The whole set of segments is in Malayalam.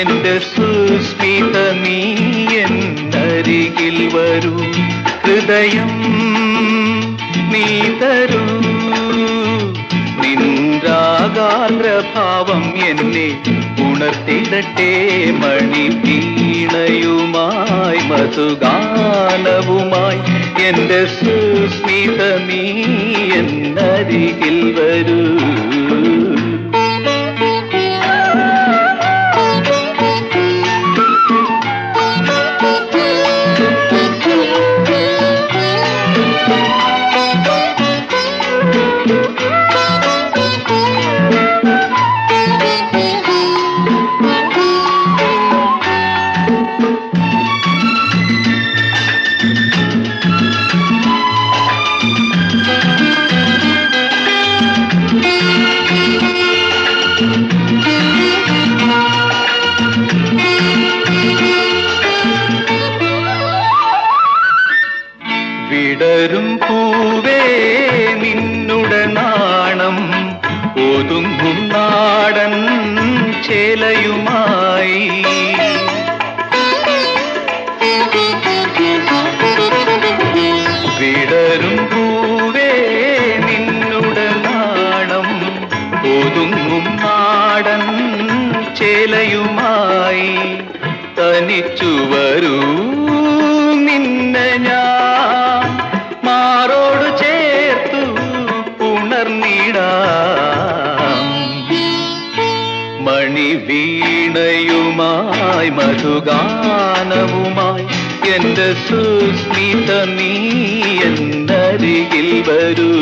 എന്റെ സുസ്മിത നീ എന്നരികിൽ വരൂ. ഹൃദയം നീ തരൂ നിൻരാഗാഗ്രഭാവം എന്നെ ഉണർത്തിടട്ടെ. മണി വീണയുമായി മധുഗാനവുമായി എന്റെ സുസ്മിതമീ എന്നരികിൽ വരൂ. ഒതുങ്ങും നാടൻ ചേലയുമായി. വിടരും പൂവേ നിന്നുടെ നാണം ഒതുങ്ങും നാടൻ ചേലയുമായി. തനിച്ചു വരൂ വീണയുമായി മധുഗാനവുമായി എന്റെ സുസ്മിത നീ എന്നരികിൽ വരൂ.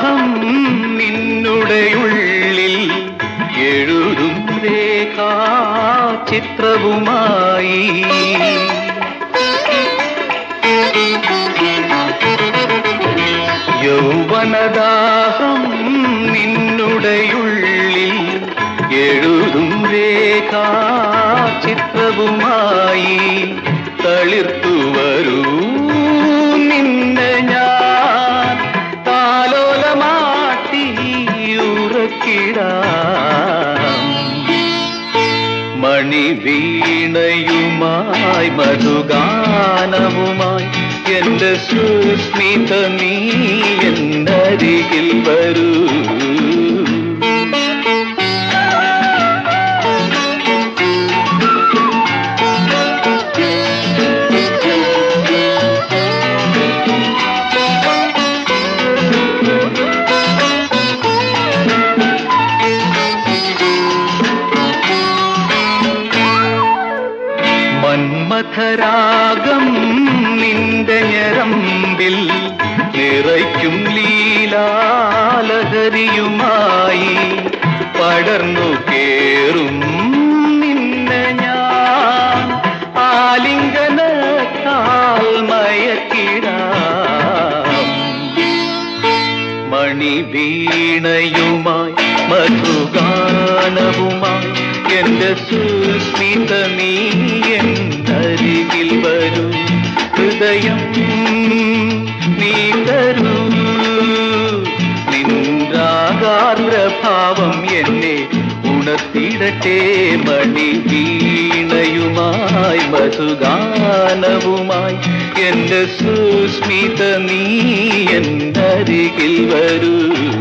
യൗവനദാഹം നിന്നുടയുള്ളിൽ എഴുതും രേഖാ ചിത്രവുമായി യൗവനദാഹം നിന്നുടെയുള്ളിൽ എഴുതും രേഖാ ചിത്രവുമായി തളിർത്തു വരൂ വീണയുമായി മധുഗാനവുമായി എന്റെ സുസ്മിത നീ എന്നരികിൽ വരൂ. മന്മഥരാഗം നിന്റെ ഞരമ്പിൽ നിറയ്ക്കും ലീലാലഹരിയുമായി. പടർന്നു കേറും നിന്നെ ഞാൻ. ആലിംഗനത്താൽ മയക്കിടാം മണി വീണയുമായി മധുഗാനവുമായി എന്റെ സുസ്മിത നീ എന്നരികിൽ വരൂ. ഹൃദയം നീ തരൂ. നിൻരാഗാർദ്രഭാവം എന്നെ ഉണർത്തിടട്ടെ. മണി വീണയുമായി മധുഗാനവുമായി. എന്റെ സുസ്മിത നീ എന്നരികിൽ വരൂ.